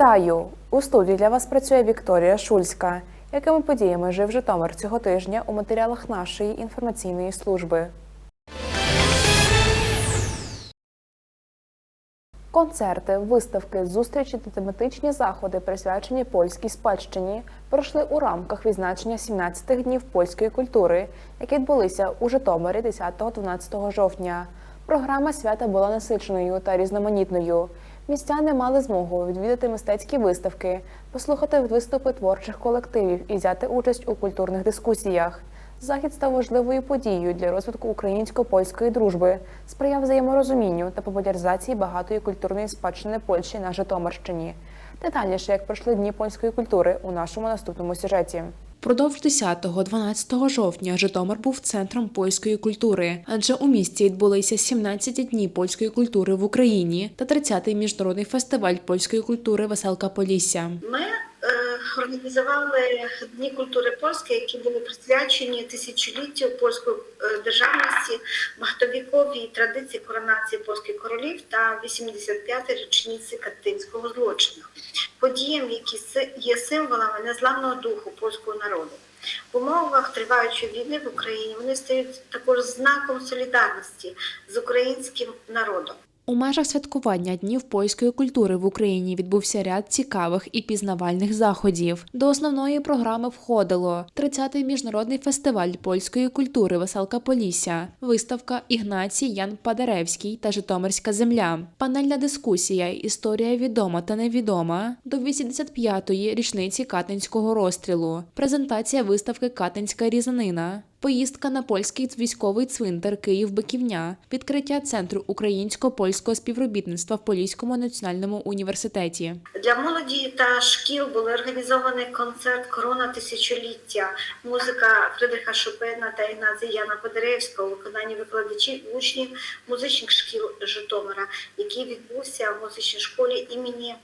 Вітаю! У студії для вас працює Вікторія Шульська. Якими подіями жив Житомир цього тижня у матеріалах нашої інформаційної служби? Концерти, виставки, зустрічі та тематичні заходи, присвячені польській спадщині, пройшли у рамках відзначення 17 днів польської культури, які відбулися у Житомирі 10-12 жовтня. Програма свята була насиченою та різноманітною. Містяни мали змогу відвідати мистецькі виставки, послухати виступи творчих колективів і взяти участь у культурних дискусіях. Захід став важливою подією для розвитку українсько-польської дружби, сприяв взаєморозумінню та популяризації багатої культурної спадщини Польщі на Житомирщині. Детальніше, як пройшли дні польської культури у нашому наступному сюжеті. Продовж 10-12 жовтня Житомир був центром польської культури, адже у місті відбулися 17 дні польської культури в Україні та 30-й міжнародний фестиваль польської культури Веселка Полісся. Ми організували Дні культури польської, які були присвячені тисячоліттю польської е, державності, багатовіковій традиції коронації польських королів та 85-ї річниці катинського злочину, подіям, які є символами незламного духу польського народу. В умовах триваючої війни в Україні вони стають також знаком солідарності з українським народом. У межах святкування днів польської культури в Україні відбувся ряд цікавих і пізнавальних заходів. До основної програми входило 30-й міжнародний фестиваль польської культури Веселка Полісся, виставка Ігнацій Ян Падаревський та Житомирська земля, панельна дискусія Історія відома та невідома до 85-ї річниці Катинського розстрілу, презентація виставки Катинська різанина. Поїздка на польський військовий цвинтар Київ-Биківня, відкриття центру українсько-польського співробітництва в Поліському національному університеті. Для молоді та шкіл були організований концерт Корона тисячоліття, музика Фридриха Шопена та Ігнатія Яна Подеревського у виконанні викладачів учнів музичних шкіл Житомира, який відбувся в музичній школі імені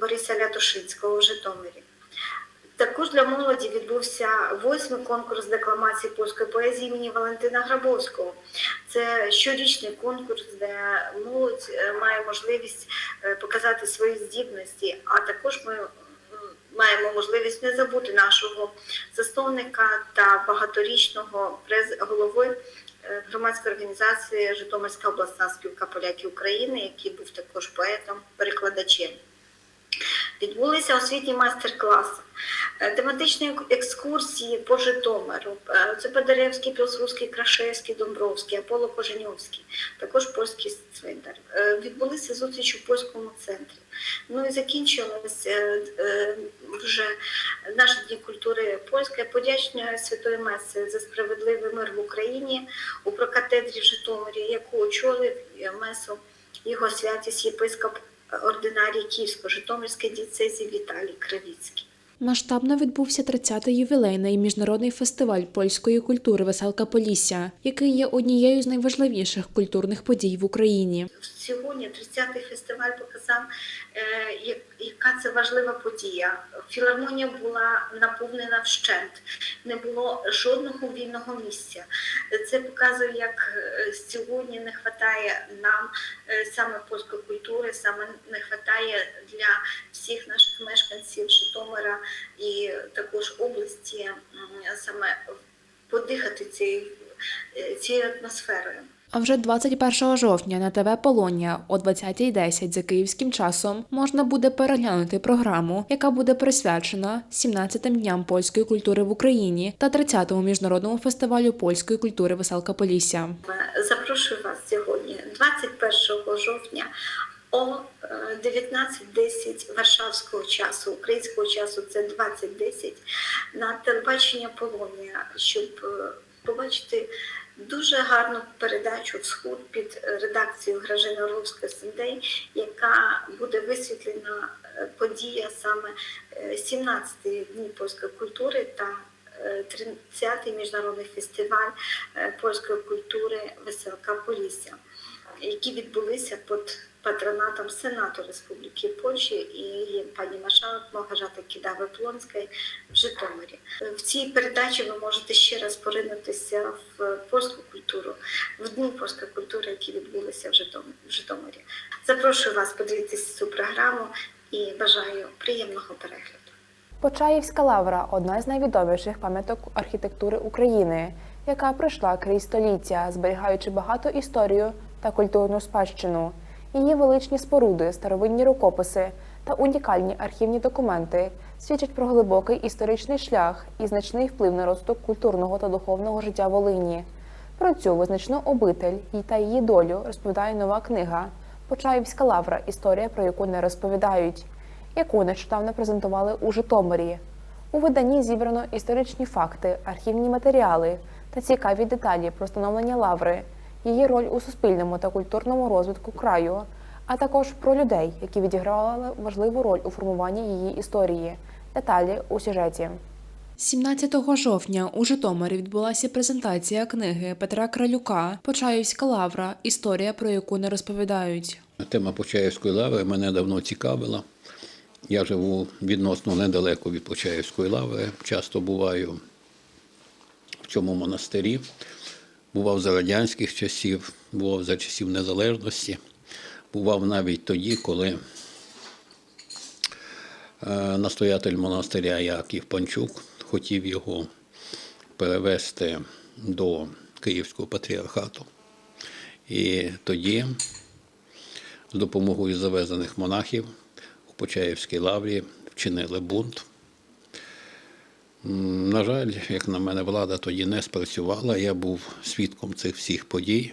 Бориса Лятошинського в Житомирі. Також для молоді відбувся восьмий конкурс декламації польської поезії імені Валентина Грабовського. Це щорічний конкурс, де молодь е, має можливість е, показати свої здібності, а також ми маємо можливість не забути нашого засновника та багаторічного през голови е, громадської організації Житомирська обласна спілка поляків України, який був також поетом, перекладачем. Відбулися освітні майстер-класи, е, тематичні екскурсії по Житомиру. Е, Це Подаревський, Пілсудський, Крашевський, Домбровський, Аполло Коженьовський, також польський цвинтар. Е, Відбулися зустрічі в польському центрі. Ну і закінчилось е, вже наші дні культури польської подячною Святої Меси за справедливий мир в Україні у прокатедрі в Житомирі, яку очолив месу його святість єпископ ординарій Київсько-Житомирської дієцезії Віталій Кравіцький. Масштабно відбувся 30-й ювілейний міжнародний фестиваль польської культури Веселка Полісся, який є однією з найважливіших культурних подій в Україні. Сьогодні 30-й фестиваль показав, е, як- яка це важлива подія. Філармонія була наповнена вщент, не було жодного вільного місця. Це показує, як е, сьогодні не вистачає нам е, саме польської культури, саме не вистачає для всіх наших мешканців Житомира і також області саме подихати цією, цією атмосферою. А вже 21 жовтня на ТВ Полонія о 20.10 за київським часом можна буде переглянути програму, яка буде присвячена 17-тим дням польської культури в Україні та 30-му міжнародному фестивалю польської культури Веселка Полісся. Запрошую вас сьогодні, 21 жовтня о е, 19.10 Варшавського часу, українського часу це 20.10 на телебачення Полонія, щоб е, побачити дуже гарну передачу Всхуд під редакцією Гражини Орловської Сендей, яка буде висвітлена е, подія саме е, 17-ї дні польської культури та е, 30-й міжнародний фестиваль е, польської культури Веселка Полісся, які відбулися під патронатом Сенату Республіки Польщі і пані маршалок Могажата Кідави Плонської в Житомирі. В цій передачі ви можете ще раз поринутися в польську культуру, в дні польської культури, які відбулися в Житом- Житомирі. Запрошую вас подивитися цю програму і бажаю приємного перегляду. Почаївська лавра одна з найвідоміших пам'яток архітектури України, яка пройшла крізь століття, зберігаючи багату історію та культурну спадщину. Її величні споруди, старовинні рукописи та унікальні архівні документи свідчать про глибокий історичний шлях і значний вплив на розвиток культурного та духовного життя Волині. Про цю визначну обитель і та її долю розповідає нова книга Почаївська лавра. Історія, про яку не розповідають яку нещодавно презентували у Житомирі. У виданні зібрано історичні факти, архівні матеріали та цікаві деталі про становлення лаври, її роль у суспільному та культурному розвитку краю, а також про людей, які відігравали важливу роль у формуванні її історії. Деталі у сюжеті. 17 жовтня у Житомирі відбулася презентація книги Петра Кралюка Почаївська лавра. Історія, про яку не розповідають. Тема Почаївської лаври мене давно цікавила. Я живу відносно недалеко від Почаївської лаври. Часто буваю в цьому монастирі. Бував за радянських часів, бував за часів незалежності, бував навіть тоді, коли е, настоятель монастиря Яків Панчук хотів його перевести до Київського патріархату. І тоді з допомогою завезених монахів у Почаївській лаврі вчинили бунт. На жаль, як на мене, влада тоді не спрацювала. Я був свідком цих всіх подій.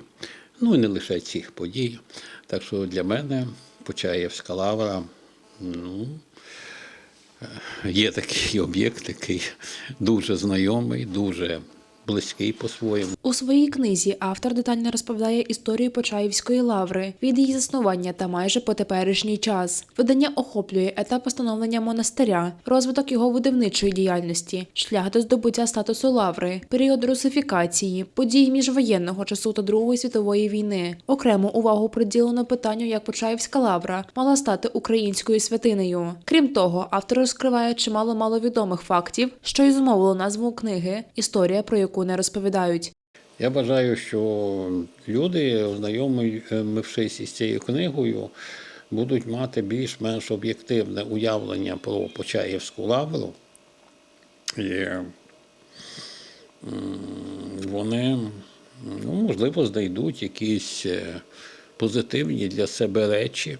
Ну і не лише цих подій. Так що для мене Почаєвська лавра ну, е, є такий об'єкт, який дуже знайомий, дуже близький по-своєму. У своїй книзі автор детально розповідає історію Почаївської лаври від її заснування та майже по теперішній час. Видання охоплює етап становлення монастиря, розвиток його видавничої діяльності, шлях до здобуття статусу лаври, період русифікації, події міжвоєнного часу та Другої світової війни. Окрему увагу приділено питанню, як Почаївська лавра мала стати українською святинею. Крім того, автор розкриває чимало маловідомих фактів, що й зумовило назву книги Історія, про яку не розповідають. Я бажаю, що люди, ознайомившись із цією книгою, будуть мати більш-менш об'єктивне уявлення про Почаївську лавру. І вони, ну, можливо, знайдуть якісь е, позитивні для себе речі.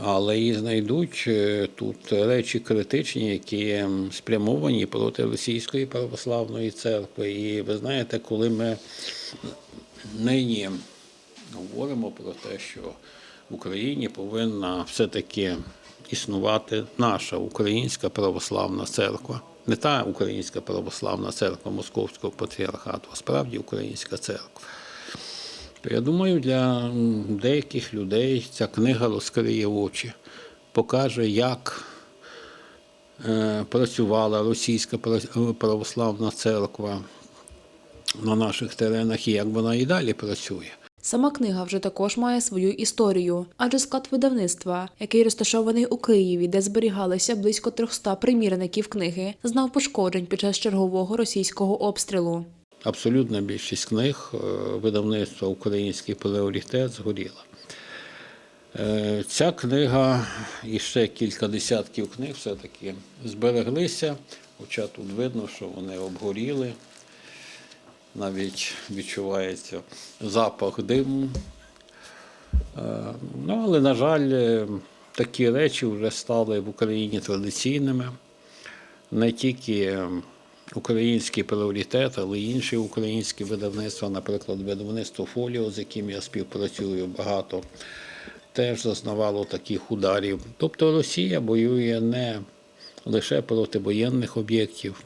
Але і знайдуть е, тут речі критичні, які спрямовані проти Російської православної церкви. І ви знаєте, коли ми нині говоримо про те, що в Україні повинна все-таки існувати наша українська православна церква. Не та українська православна церква Московського патріархату, а справді українська церква. То я думаю, для деяких людей ця книга розкриє очі, покаже, як е, працювала російська православна церква на наших теренах і як вона і далі працює. Сама книга вже також має свою історію, адже склад видавництва, який розташований у Києві, де зберігалися близько 300 примірників книги, знав пошкоджень під час чергового російського обстрілу. Абсолютна більшість книг е, видавництва Український пріоритет згоріла. Е, Ця книга і ще кілька десятків книг все-таки збереглися, хоча тут видно, що вони обгоріли. Навіть відчувається запах диму. Е, Ну, але, на жаль, такі речі вже стали в Україні традиційними. Не тільки український пріоритет, але інші українські видавництва, наприклад, видавництво Фоліо, з яким я співпрацюю багато, теж зазнавало таких ударів. Тобто Росія воює не лише проти воєнних об'єктів,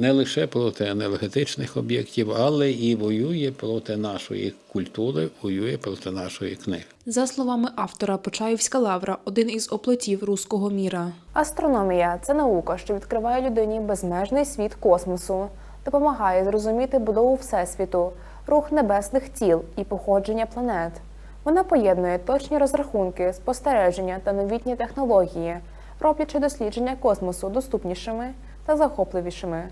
не лише проти енергетичних об'єктів, але і воює проти нашої культури, воює проти нашої книги. За словами автора, Почаївська лавра один із оплотів руського міра. Астрономія це наука, що відкриває людині безмежний світ космосу, допомагає зрозуміти будову Всесвіту, рух небесних тіл і походження планет. Вона поєднує точні розрахунки, спостереження та новітні технології, роблячи дослідження космосу доступнішими та захопливішими.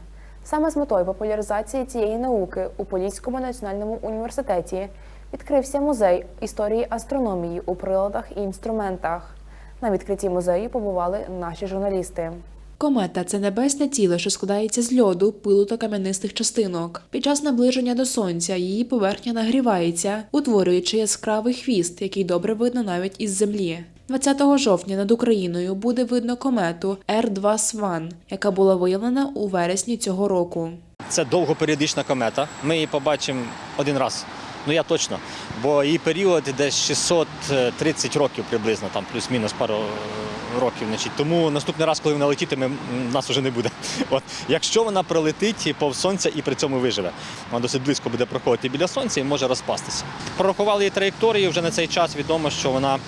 Саме з метою популяризації цієї науки у Поліському національному університеті відкрився музей історії астрономії у приладах і інструментах. На відкритті музею побували наші журналісти. Комета це небесне тіло, що складається з льоду, пилу та кам'янистих частинок. Під час наближення до сонця її поверхня нагрівається, утворюючи яскравий хвіст, який добре видно навіть із землі. 20 жовтня над Україною буде видно комету R2 Сван, яка була виявлена у вересні цього року. Це довгоперіодична комета. Ми її побачимо один раз. Ну я точно. Бо її період десь 630 років приблизно, там плюс-мінус пару е, років. Значить. Тому наступний раз, коли вона летітиме, нас вже не буде. От. Якщо вона пролетить повз сонця і при цьому виживе, вона досить близько буде проходити біля сонця і може розпастися. Прорахували її траєкторію, вже на цей час відомо, що вона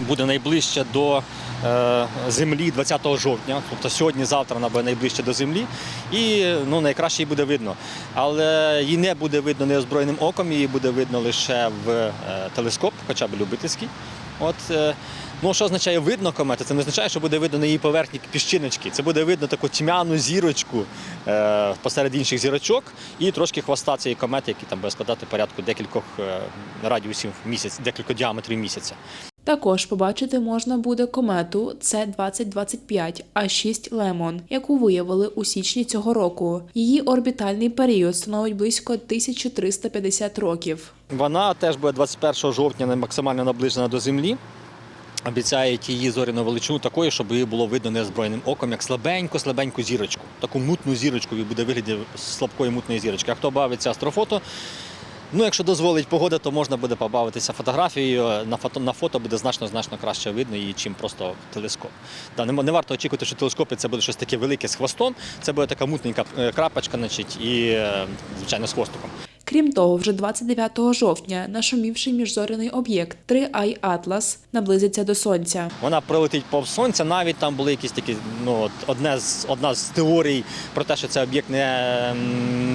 буде найближче до е, землі 20 жовтня, тобто сьогодні-завтра вона буде найближче до землі, і ну, найкраще її буде видно. Але її не буде видно неозброєним оком, її буде видно лише в е, телескоп, хоча б любительський. От, е, ну, що означає видно комети? Це не означає, що буде видно на її поверхні піщиночки. Це буде видно таку тьмяну зірочку е, посеред інших зірочок і трошки хвоста цієї комети, який там буде складати порядку декількох радіусів місяць, декілька діаметрів місяця. Також побачити можна буде комету С-2025 А6 Лемон, яку виявили у січні цього року. Її орбітальний період становить близько 1350 років. Вона теж буде 21 жовтня максимально наближена до землі. Обіцяють її зоряну величину такою, щоб її було видно неозброєним оком, як слабеньку-слабеньку зірочку. Таку мутну зірочку буде вигляді слабкої мутної зірочки. А хто бавиться астрофото, ну якщо дозволить погода, то можна буде побавитися фотографією. На фото, на фото буде значно значно краще видно її, чим просто телескоп. Та не, не варто очікувати, що телескопи це буде щось таке велике з хвостом. Це буде така мутненька е, крапочка, значить, і е, звичайно з хвостиком. Крім того, вже 29 жовтня нашумівший міжзоряний об'єкт 3i Atlas наблизиться до сонця. Вона пролетить повз сонця. Навіть там були якісь такі, ну одне з одна з теорій про те, що це об'єкт не,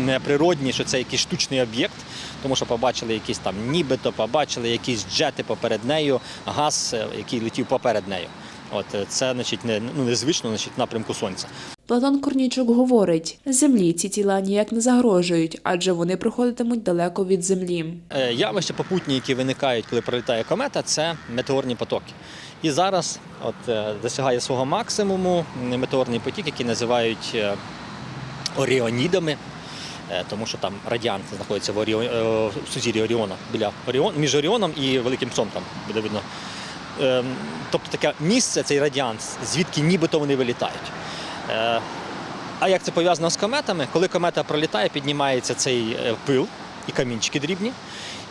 не природній, що це якийсь штучний об'єкт, тому що побачили якісь там, нібито побачили якісь джети поперед нею, газ, е, який летів поперед нею. От е, це значить не ну незвично, значить напрямку сонця. Платон Корнійчук говорить: землі ці тіла ніяк не загрожують, адже вони проходитимуть далеко від землі. Е, Явища попутні, які виникають, коли пролітає комета, це метеорні потоки. І зараз от, е, досягає свого максимуму метеорний потік, який називають оріонідами, тому що там радіант знаходиться в, Оріо... е, в сузір'ї Оріона, біля Оріон... між Оріоном і Великим Псом там буде видно. Ем, Тобто таке місце, цей радіант, звідки нібито вони вилітають. Е, А як це пов'язано з кометами? Коли комета пролітає, піднімається цей е, пил і камінчики дрібні.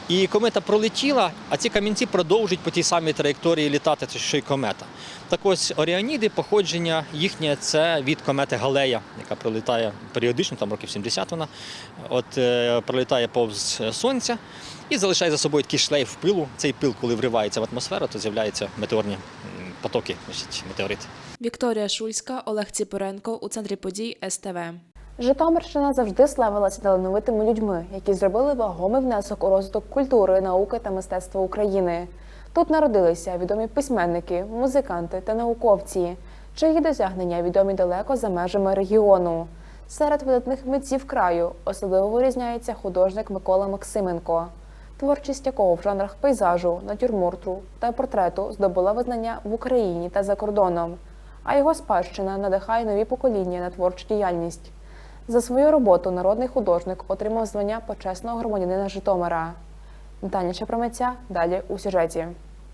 І комета пролетіла, а ці камінці продовжують по тій самій траєкторії літати, що й комета. Так ось Оріоніди, походження їхнє це від комети Галея, яка пролітає періодично, там років 70 вона. От е, пролітає повз сонця і залишає за собою такий шлейф пилу. Цей пил, коли вривається в атмосферу, то з'являються метеорні потоки, значить, метеорити. Вікторія Шульська, Олег Ціпоренко у центрі подій СТВ. Житомирщина завжди славилася талановитими людьми, які зробили вагомий внесок у розвиток культури, науки та мистецтва України. Тут народилися відомі письменники, музиканти та науковці, чиї досягнення відомі далеко за межами регіону. Серед видатних митців краю особливо вирізняється художник Микола Максименко, творчість якого в жанрах пейзажу, натюрморту та портрету здобула визнання в Україні та за кордоном. А його спадщина надихає нові покоління на творчу діяльність. За свою роботу народний художник отримав звання почесного громадянина Житомира. Наталя Чепромеця далі у сюжеті.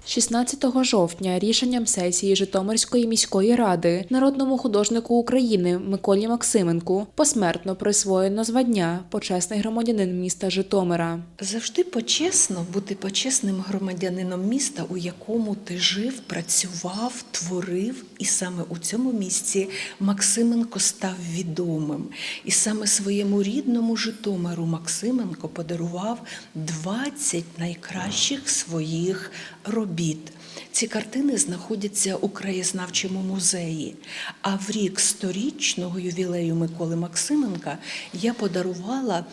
16 жовтня рішенням сесії Житомирської міської ради народному художнику України Миколі Максименку посмертно присвоєно звання почесний громадянин міста Житомира. Завжди почесно бути почесним громадянином міста, у якому ти жив, працював, творив, і саме у цьому місці Максименко став відомим. І саме своєму рідному Житомиру Максименко подарував 20 найкращих своїх робіт. Ці картини знаходяться у краєзнавчому музеї. А в рік сторічного ювілею Миколи Максименка я подарувала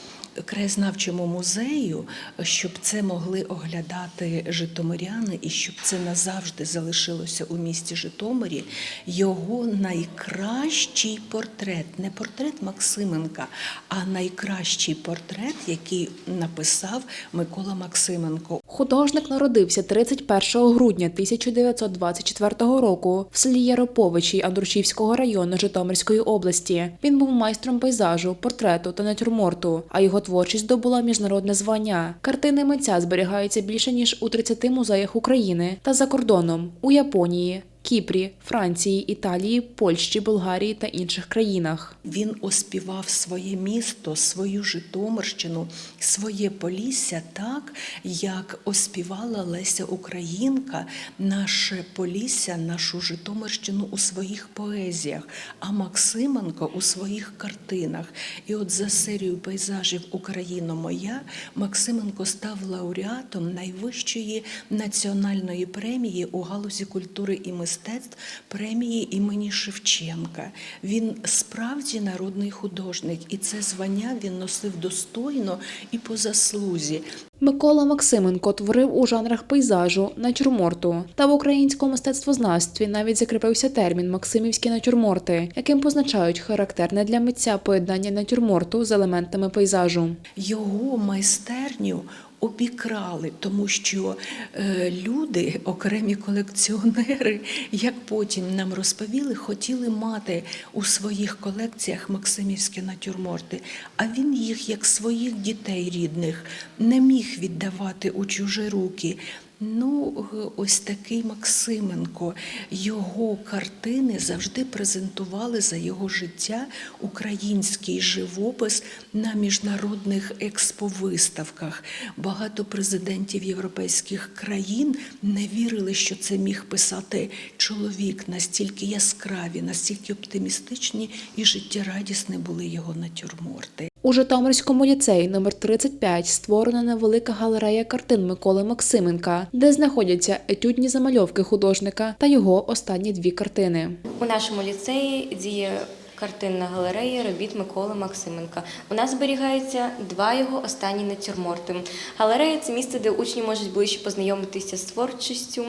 краєзнавчому музею, щоб це могли оглядати житомиряни і щоб це назавжди залишилося у місті Житомирі, його найкращий портрет, не портрет Максименка, а найкращий портрет, який написав Микола Максименко. Художник народився 31 грудня 1924 року в селі Яроповичі Андрушівського району Житомирської області. Він був майстром пейзажу, портрету та натюрморту, а його творчість здобула міжнародне звання. Картини митця зберігаються більше ніж у 30 музеях України та за кордоном у Японії. Кіпрі, Франції, Італії, Польщі, Болгарії та інших країнах. Він оспівав своє місто, свою Житомирщину, своє Полісся так, як оспівала Леся Українка, наше Полісся, нашу Житомирщину у своїх поезіях, а Максименко у своїх картинах. І от за серію пейзажів Україна моя Максименко став лауреатом найвищої національної премії у галузі культури і мистецтв премії імені Шевченка. Він справді народний художник, і це звання він носив достойно і по заслузі. Микола Максименко творив у жанрах пейзажу, натюрморту. Та в українському мистецтвознавстві навіть закріпився термін Максимівські натюрморти, яким позначають характерне для митця поєднання натюрморту з елементами пейзажу. Його майстерню обікрали, тому що е, люди, окремі колекціонери, як потім нам розповіли, хотіли мати у своїх колекціях максимівські натюрморти, а він їх, як своїх дітей рідних, не міг віддавати у чужі руки. Ну, е, ось такий Максименко. Його картини завжди презентували за його життя український живопис на міжнародних експовиставках. Багато президентів європейських країн не вірили, що це міг писати чоловік. Настільки яскраві, настільки оптимістичні і життєрадісні були його натюрморти. У Житомирському ліцеї номер 35 створена невелика галерея картин Миколи Максименка, де знаходяться етюдні замальовки художника та його останні дві картини. У нашому ліцеї діє картинна галерея робіт Миколи Максименка. У нас зберігаються два його останні натюрморти. Галерея це місце, де учні можуть ближче познайомитися з творчістю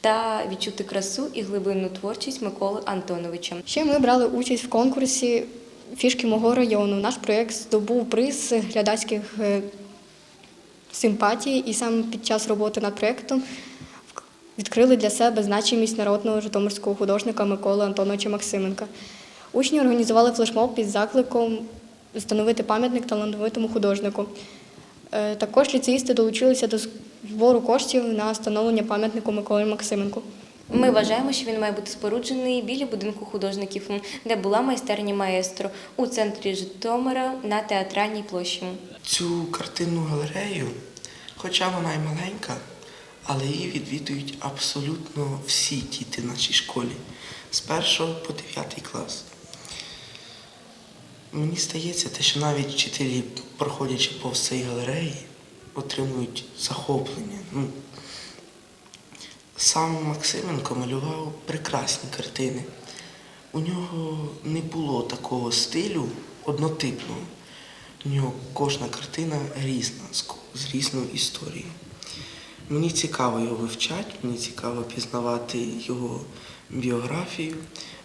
та відчути красу і глибинну творчість Миколи Антоновича. Ще ми брали участь в конкурсі фішки мого району. Наш проєкт здобув приз глядацьких е, симпатій, і саме під час роботи над проєктом відкрили для себе значимість народного житомирського художника Миколи Антоновича Максименка. Учні організували флешмоб під закликом встановити пам'ятник талановитому художнику. Е, Також ліцеїсти долучилися до збору коштів на встановлення пам'ятнику Миколі Максименку. Ми вважаємо, що він має бути споруджений біля будинку художників, де була майстерня маестро у центрі Житомира на театральній площі. Цю картинну галерею, хоча вона й маленька, але її відвідують абсолютно всі діти в нашій школі з першого по дев'ятий клас. Мені здається, те, що навіть вчителі, проходячи повз цієї галереї, отримують захоплення. Ну, сам Максименко малював прекрасні картини. У нього не було такого стилю однотипного. У нього кожна картина різна, з різною історією. Мені цікаво його вивчати, мені цікаво пізнавати його біографію,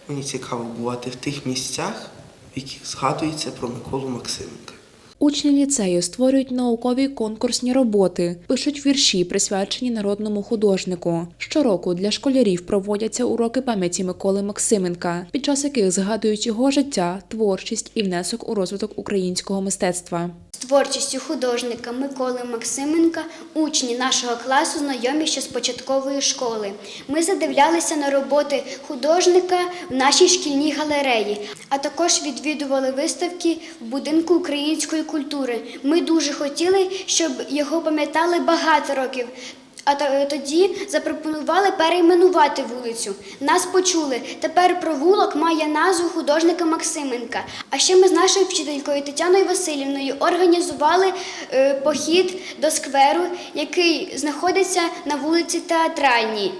мені цікаво бувати в тих місцях, в яких згадується про Миколу Максименка. Учні ліцею створюють наукові конкурсні роботи, пишуть вірші, присвячені народному художнику. Щороку для школярів проводяться уроки пам'яті Миколи Максименка, під час яких згадують його життя, творчість і внесок у розвиток українського мистецтва. З творчістю художника Миколи Максименка учні нашого класу знайомі ще з початкової школи. Ми задивлялися на роботи художника в нашій шкільній галереї, а також відвідували виставки в будинку української культури. Ми дуже хотіли, щоб його пам'ятали багато років. А тоді запропонували перейменувати вулицю. Нас почули. Тепер провулок має назву художника Максименка. А ще ми з нашою вчителькою Тетяною Васильівною організували е, похід до скверу, який знаходиться на вулиці Театральній.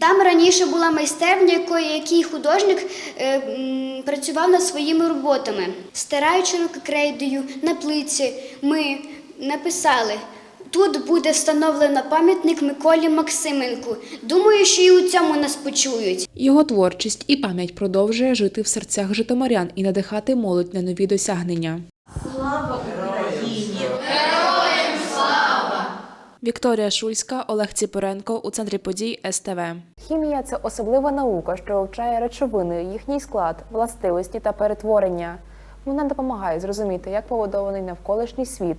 Там раніше була майстерня, який художник е, м, працював над своїми роботами. Стираючи руки крейдою на плиці, ми написали. Тут буде встановлено пам'ятник Миколі Максименку. Думаю, що і у цьому нас почують. Його творчість і пам'ять продовжує жити в серцях житомирян і надихати молодь на нові досягнення. Слава Україні! Вікторія Шульська, Олег Ціпоренко у центрі подій СТВ. Хімія це особлива наука, що вивчає речовини, їхній склад, властивості та перетворення. Вона допомагає зрозуміти, як побудований навколишній світ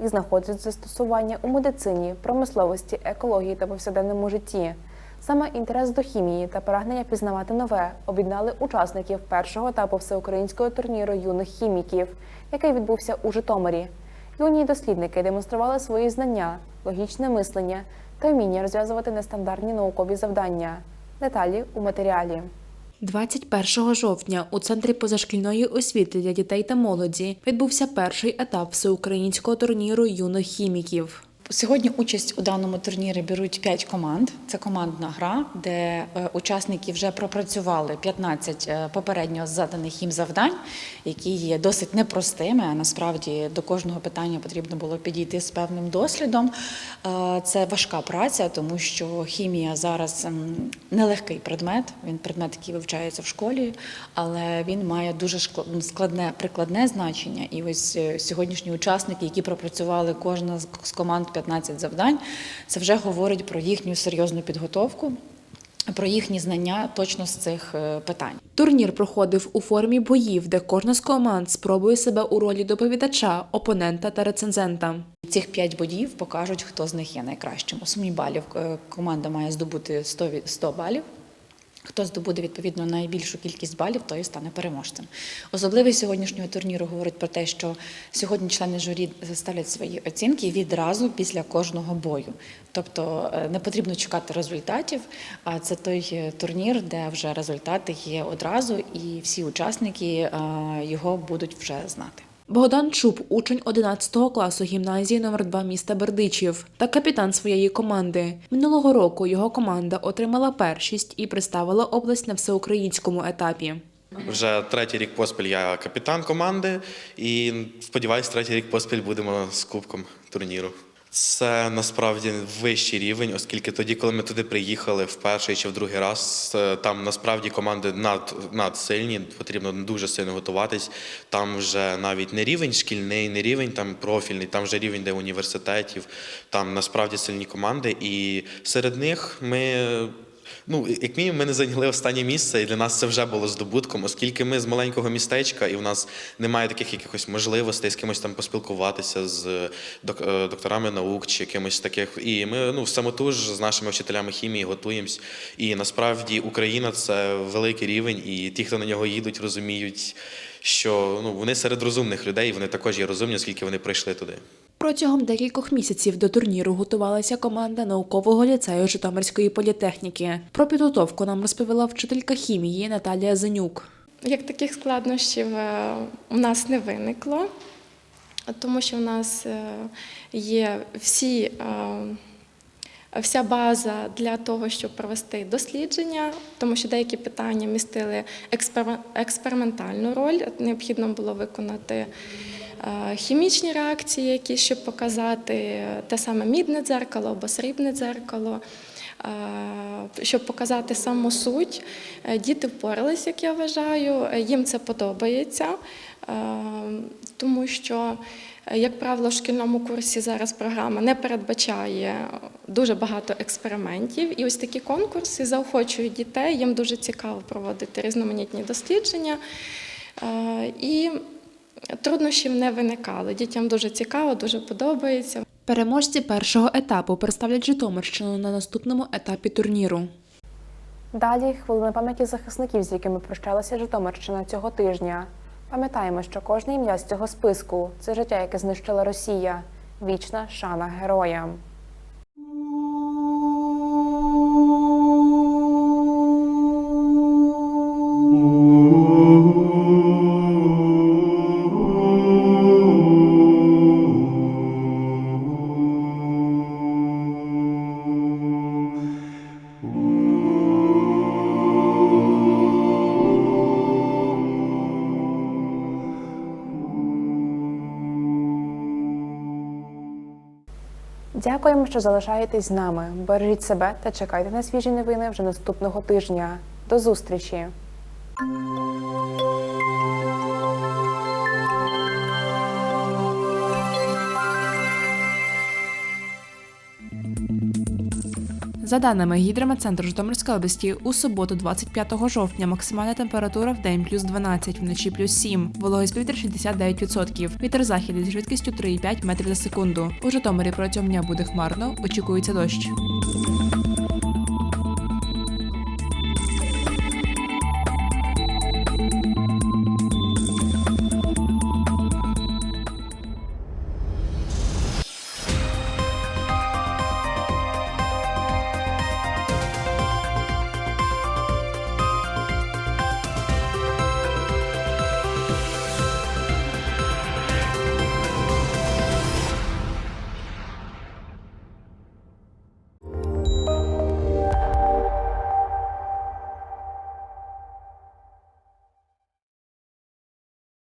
і знаходить застосування у медицині, промисловості, екології та повсякденному житті. Саме інтерес до хімії та прагнення пізнавати нове об'єднали учасників першого етапу всеукраїнського турніру юних хіміків, який відбувся у Житомирі. Юні дослідники демонстрували свої знання, логічне мислення та вміння розв'язувати нестандартні наукові завдання. Деталі у матеріалі. 21 жовтня у центрі позашкільної освіти для дітей та молоді відбувся перший етап всеукраїнського турніру юних хіміків. Сьогодні участь у даному турнірі беруть 5 команд. Це командна гра, де е, учасники вже пропрацювали 15 е, попередньо заданих їм завдань, які є досить непростими. А насправді до кожного питання потрібно було підійти з певним дослідом. Е, Це важка праця, тому що хімія зараз м, нелегкий предмет. Він предмет, який вивчається в школі, але він має дуже складне прикладне значення. І ось сьогоднішні учасники, які пропрацювали кожна з команд 15 завдань, це вже говорить про їхню серйозну підготовку, про їхні знання точно з цих е, питань. Турнір проходив у формі боїв, де кожна з команд спробує себе у ролі доповідача, опонента та рецензента. Цих п'ять боїв покажуть, хто з них є найкращим. У сумі балів е, команда має здобути 100, від- 100 балів. Хто здобуде відповідно найбільшу кількість балів, той і стане переможцем. Особливість сьогоднішнього турніру говорить про те, що сьогодні члени журі ставлять свої оцінки відразу після кожного бою. Тобто е, не потрібно чекати результатів, а це той е, турнір, де вже результати є одразу, і всі учасники е, його будуть вже знати. Богдан Чуб, учень 11 класу гімназії номер 2 міста Бердичів та капітан своєї команди. Минулого року його команда отримала першість і представила область на всеукраїнському етапі. Вже третій рік поспіль я капітан команди, і сподіваюсь, третій рік поспіль будемо з кубком турніру. Це насправді вищий рівень, оскільки тоді, коли ми туди приїхали в перший чи в другий раз, е, там насправді команди над, надсильні, потрібно дуже сильно готуватись. Там вже навіть не рівень шкільний, не рівень там профільний, там вже рівень де університетів. Там насправді сильні команди, і серед них ми Ну, як мінімум, ми не зайняли останнє місце, і для нас це вже було здобутком, оскільки ми з маленького містечка, і в нас немає таких якихось можливостей з кимось там поспілкуватися з док- е, докторами наук чи якимось таких. І ми ну самотуж з нашими вчителями хімії готуємось. І насправді Україна це великий рівень, і ті, хто на нього їдуть, розуміють, що ну вони серед розумних людей, вони також є розумні, оскільки вони прийшли туди. Протягом декількох місяців до турніру готувалася команда наукового ліцею Житомирської політехніки. Про підготовку нам розповіла вчителька хімії Наталія Зенюк. Як таких складнощів е, у нас не виникло, тому що в нас е, є всі, е, вся база для того, щоб провести дослідження, тому що деякі питання містили експерим- експериментальну роль. Необхідно було виконати хімічні реакції, які щоб показати те саме мідне дзеркало або срібне дзеркало. Е, Щоб показати саму суть, Е, діти впорались, як я вважаю. Е, Їм це подобається, е, тому що, е, як правило, в шкільному курсі зараз програма не передбачає дуже багато експериментів. І ось такі конкурси заохочують дітей. Їм дуже цікаво проводити різноманітні дослідження. Е, І труднощів не виникало. Дітям дуже цікаво, дуже подобається. Переможці першого етапу представлять Житомирщину на наступному етапі турніру. Далі хвилина пам'яті захисників, з якими прощалася Житомирщина цього тижня. Пам'ятаємо, що кожне ім'я з цього списку це життя, яке знищила Росія. Вічна шана героям. Що залишаєтесь з нами. Бережіть себе та чекайте на свіжі новини вже наступного тижня. До зустрічі! За даними гідрометцентру Житомирської області, у суботу, 25 жовтня, максимальна температура в день плюс 12, вночі плюс 7, вологість повітря 69%, вітер західний зі швидкістю 3,5 метрів за секунду. У Житомирі протягом дня буде хмарно, очікується дощ.